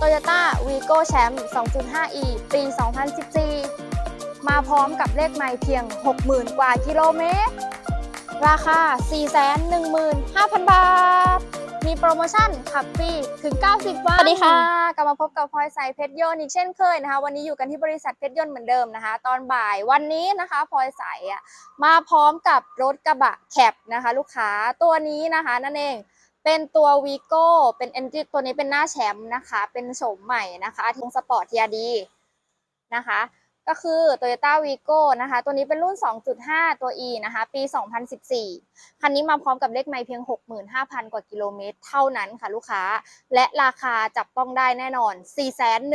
Toyota Vigo Champ 2.5e ปี 2014 มาพร้อมกับเลขไมล์เพียง 60,000 กว่ากิโลเมตร ราคา 415,000 บาท มีโปรโมชั่นขับฟรีถึง 90 วัน สวัสดีค่ะ กลับมาพบกับพลอยใสเพชรยนต์อีกเช่นเคยนะคะ วันนี้อยู่กันที่บริษัทเพชรยนต์เหมือนเดิมนะคะ ตอนบ่ายวันนี้นะคะพลอยใสอะมาพร้อมกับรถกระบะแคปนะคะ ลูกค้าตัวนี้นะคะนั่นเอง เป็นตัววีโก้เป็นเอนจิตัวนี้เป็นหน้าแชมป์นะคะ เป็นโฉมใหม่นะคะทงสปอร์ตทีอดีนะคะ ก็คือ Toyota Vigo นะคะ ตัวนี้เป็นรุ่น 2.5 ตัว E นะคะ ปี 2014 คันนี้มาพร้อมกับเลขไมล์เพียง 65,000 กว่ากิโลเมตร เท่านั้นค่ะลูกค้า และราคาจับต้องได้แน่นอน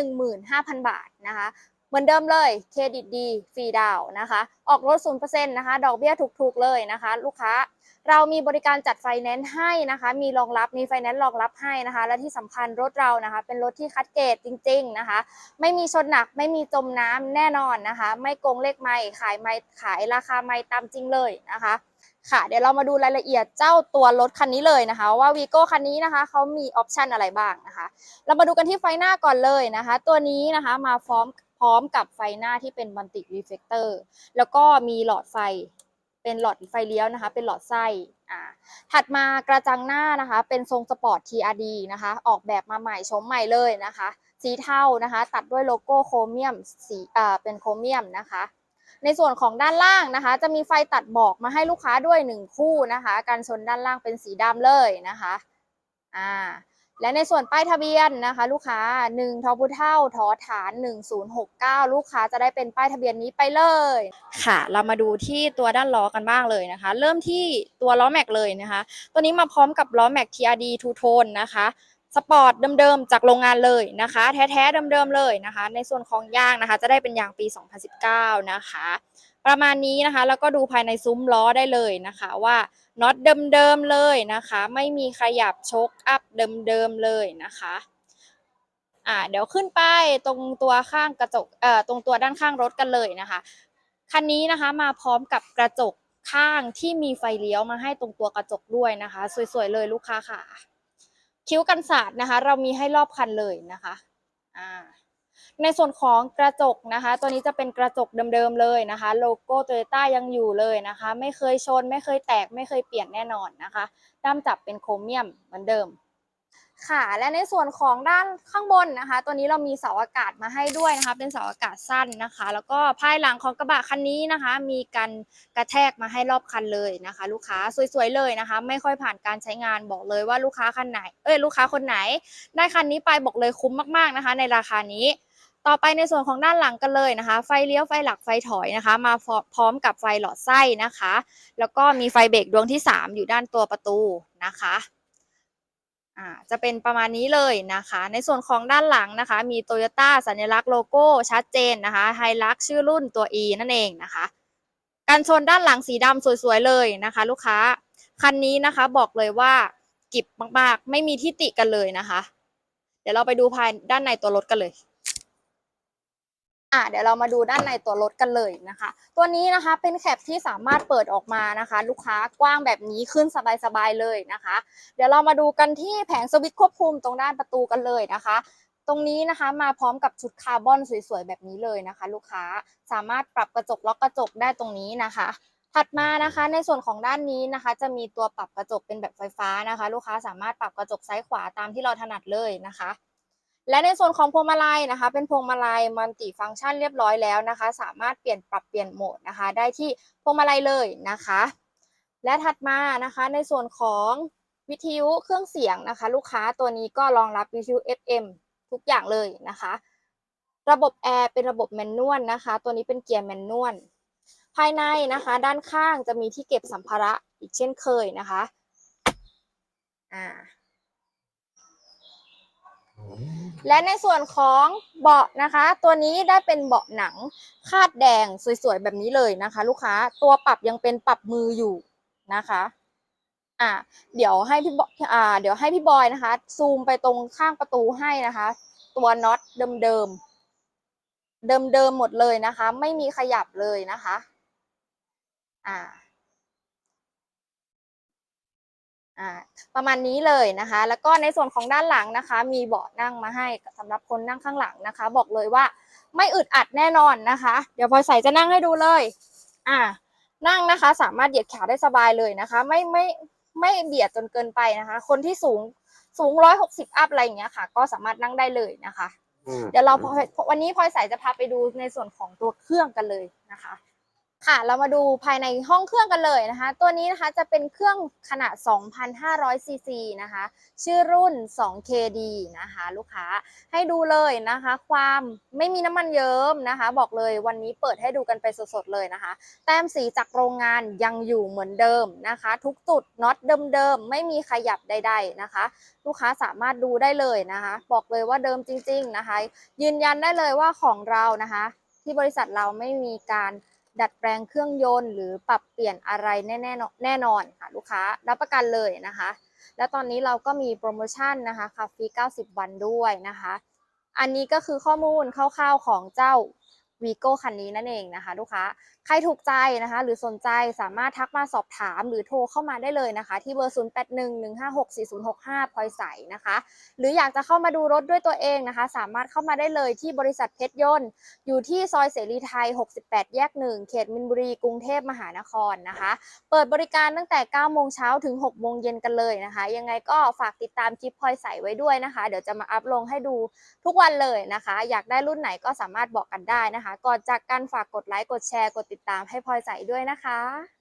415,000 บาทนะคะ เหมือนเดิมเลยเครดิตดีฟรีดาวนะคะ ออกรถ0%นะคะ ดอกเบี้ยถูกๆเลยนะคะ ลูกค้าเรามีบริการจัดไฟแนนซ์ให้นะคะ มีรองรับ มีไฟแนนซ์รองรับให้นะคะ และที่สำคัญรถเรานะคะ เป็นรถที่คัดเกรดจริง ๆนะคะ ไม่มีชนหนัก ไม่มีจมน้ำแน่นอนนะคะ ไม่โกงเลขไม่ขายไม่ขายราคาไม่ตามจริงเลยนะคะ ค่ะเดี๋ยวเรามาดูรายละเอียดเจ้าตัวรถคันนี้เลยนะคะ ว่าวีโก้คันนี้นะคะเขามีออปชันอะไรบ้างนะคะ เรามาดูกันที่ไฟหน้าก่อนเลยนะคะ ตัวนี้นะคะมาพร้อม พร้อมกับไฟหน้าที่เป็นบันติรีเฟกเตอร์แล้วก็มีหลอดไฟเป็นหลอดไฟเลี้ยวนะคะ เป็นหลอดไส้อ่าถัดมากระจังหน้านะคะ เป็นทรงสปอร์ต TRD นะคะ ออกแบบมาใหม่ชมใหม่เลยนะคะ สีเทานะคะ ตัดด้วยโลโก้โครเมียมสีอ่าเป็นโครเมียมนะคะ ในส่วนของด้านล่างนะคะ จะมีไฟตัดบอกมาให้ลูกค้าด้วยหนึ่งคู่นะคะ การชนด้านล่างเป็นสีดำเลยนะคะอ่า และในส่วนป้ายทะเบียนนะคะ ลูกค้า1ทอพุเท่าทอฐาน 1069 ลูกค้าจะได้เป็นป้ายทะเบียนนี้ไปเลย ค่ะ เรามาดูที่ตัวด้านล้อกันบ้างเลยนะคะ เริ่มที่ตัวล้อแม็กเลยนะคะ ตัวนี้มาพร้อมกับล้อแม็ก TRD ทูโทนนะคะ สปอร์ตเดิมๆจากโรงงานเลยนะคะ แท้ๆเดิมๆเลยนะคะ ในส่วนของยางนะคะ จะได้เป็นยางปี 2019 นะคะ ประมาณนี้นะคะ แล้วก็ดูภายในซุ้มล้อได้เลยนะคะ ว่าน็อตเดิมๆเลยนะคะ ไม่มีขยับชกอัพเดิมๆเลยนะคะอ่าเดี๋ยวขึ้นไปตรงตัวข้างกระจกเอ่อตรงตัวด้านข้างรถกันเลยนะคะคันนี้นะคะมาพร้อมกับกระจกข้างที่มีไฟเลี้ยวมาให้ตรงตัวกระจกด้วยนะคะ สวยๆเลยลูกค้าค่ะ คิ้วกันสาดนะคะ เรามีให้รอบคันเลยนะคะอ่าในส่วนของกระจกนะคะ ตัวนี้จะเป็นกระจกเดิมๆเลยนะคะ โลโก้โตโยต้ายังอยู่เลยนะคะ ไม่เคยชน ไม่เคยแตก ไม่เคยเปลี่ยนแน่นอนนะคะ ด้ามจับเป็นโครเมียมเหมือนเดิม ค่ะ และในส่วนของด้านข้างบนนะคะ ตัวนี้เรามีเสาอากาศมาให้ด้วยนะคะ เป็นเสาอากาศสั้นนะคะ แล้วก็ภายหลังของกระบะคันนี้นะคะ มีการกระแทกมาให้รอบคันเลยนะคะ ลูกค้าสวยๆเลยนะคะ ไม่ค่อยผ่านการใช้งานบอกเลยว่าลูกค้าคันไหน เอ้ยลูกค้าคนไหน ได้คันนี้ไปบอกเลยคุ้มมากๆนะคะ ในราคานี้ต่อไปในส่วนของด้านหลังกันเลยนะคะ ไฟเลี้ยวไฟหลักไฟถอยนะคะ มาพร้อมกับไฟหลอดไส้นะคะ แล้วก็มีไฟเบรกดวงที่ 3 อยู่ด้านตัวประตูนะคะ อ่าจะเป็นประมาณนี้เลยนะคะ ในส่วนของด้านหลังนะคะ มี Toyota สัญลักษณ์โลโก้ชัดเจนนะคะไฮลักชื่อรุ่นตัว E นั่นเองนะคะการชนด้านหลังสีดำสวยๆเลยนะคะ ลูกค้าคันนี้นะคะบอกเลยว่ากิบมากๆ ไม่มีที่ติกันเลยนะคะ เดี๋ยวเราไปดูภายด้านในตัวรถกันเลย อะเดี๋ยวเรามาดูด้านในตัวรถกันเลยนะคะ ตัวนี้นะคะเป็นแคปที่สามารถเปิดออกมานะคะ ลูกค้ากว้างแบบนี้ขึ้นสบายๆเลยนะคะ เดี๋ยวเรามาดูกันที่แผงสวิตช์ควบคุมตรงด้านประตูกันเลยนะคะตรงนี้นะคะมาพร้อมกับชุดคาร์บอนสวยๆแบบนี้เลยนะคะ ลูกค้าสามารถปรับกระจกล็อกกระจกได้ตรงนี้นะคะ ถัดมานะคะในส่วนของด้านนี้นะคะ จะมีตัวปรับกระจกเป็นแบบไฟฟ้านะคะ ลูกค้าสามารถปรับกระจกซ้ายขวาตามที่เราถนัดเลยนะคะ และในส่วนของพวงมาลัยนะคะ เป็นพวงมาลัยมัลติฟังก์ชันเรียบร้อยแล้วนะคะ สามารถเปลี่ยนปรับเปลี่ยนโหมดนะคะ ได้ที่พวงมาลัยเลยนะคะ และถัดมานะคะในส่วนของวิทยุเครื่องเสียงนะคะ ลูกค้าตัวนี้ก็รองรับวิทยุ FM ทุกอย่างเลยนะคะ ระบบแอร์เป็นระบบแมนนวลนะคะ ตัวนี้เป็นเกียร์แมนนวลภายในนะคะ ด้านข้างจะมีที่เก็บสัมภาระอีกเช่นเคยนะคะอ่า และในส่วนของเบาะนะคะ ตัวนี้ได้เป็นเบาะหนังคาดแดงสวยๆแบบนี้เลยนะคะ ลูกค้าตัวปรับยังเป็นปรับมืออยู่นะคะอ่าเดี๋ยวให้พี่บอ่าเดี๋ยวให้พี่บอยนะคะ ซูมไปตรงข้างประตูให้นะคะ ตัวน็อตเดิมๆเดิมๆหมดเลยนะคะ ไม่มีขยับเลยนะคะ อ่า อ่าประมาณนี้เลยนะคะ แล้วก็ในส่วนของด้านหลังนะคะ มีเบาะนั่งมาให้สำหรับคนนั่งข้างหลังนะคะ บอกเลยว่าไม่อึดอัดแน่นอนนะคะ เดี๋ยวพลอยใส่จะนั่งให้ดูเลย อ่า นั่งนะคะ สามารถเหยียดขาได้สบายเลยนะคะ ไม่ไม่ไม่เบียดจนเกินไปนะคะ คนที่สูงสูงร้อยหกสิบอัพอะไรอย่างเงี้ยค่ะ ก็สามารถนั่งได้เลยนะคะอืมเดี๋ยวเราพลอยวันนี้พลอยใส่จะพาไปดูในส่วนของตัวเครื่องกันเลยนะคะ ค่ะ เรามาดูภายในห้องเครื่องกันเลยนะคะ ตัวนี้นะคะจะเป็นเครื่องขนาด 2,500 ซีซีนะคะ ชื่อรุ่น 2KD นะคะ ลูกค้าให้ดูเลยนะคะ ความไม่มีน้ำมันเยิ้มนะคะ บอกเลยวันนี้เปิดให้ดูกันไปสดๆเลยนะคะ แต้มสีจากโรงงานยังอยู่เหมือนเดิมนะคะ ทุกจุดน็อตเดิมๆ ไม่มีขยับใด ๆนะคะ ลูกค้าสามารถดูได้เลยนะคะ บอกเลยว่าเดิมจริง ๆนะคะ ยืนยันได้เลยว่าของเรานะคะ ที่บริษัทเราไม่มีการ ดัดแปลงเครื่องยนต์ หรือปรับเปลี่ยนอะไรแน่แน่นอนค่ะลูกค้ารับประกันเลยนะคะ และตอนนี้เราก็มีโปรโมชั่นนะคะคาฟรี90 วันด้วยนะคะ อันนี้ก็คือข้อมูลคร่าวๆของเจ้าวีโก้คันนี้นั่นเองนะคะ ลูกค้า รถูกใจนะคะ หรือสนใจสามารถทักมาสอบถามหรือโทรเข้ามาได้เลยนะคะ ที่เบอร์ 0811564065พลอยใสนะคะ หรืออยากจะเข้ามาดูรถด้วยตัวเองนะคะ สามารถเข้ามาได้เลยที่บริษัทเพชรยนต์ อยู่ที่ซอยเสรีไทย 68 แยก 1 เขตมินบุรีกรุงเทพมหานครนะคะ เปิดบริการตั้งแต่ 9 โมงเช้าถึง 6 โมงเย็นกันเลยนะคะ ยังไงก็ฝากติดตามคลิปพลอยใสไว้ด้วยนะคะ เดี๋ยวจะมาอัพลงให้ดูทุกวันเลยนะคะ อยากได้รุ่นไหนก็สามารถบอกกันได้นะคะ ก่อนจากกันฝากกดไลค์กดแชร์กดติดตามให้พลอยใสด้วยนะคะ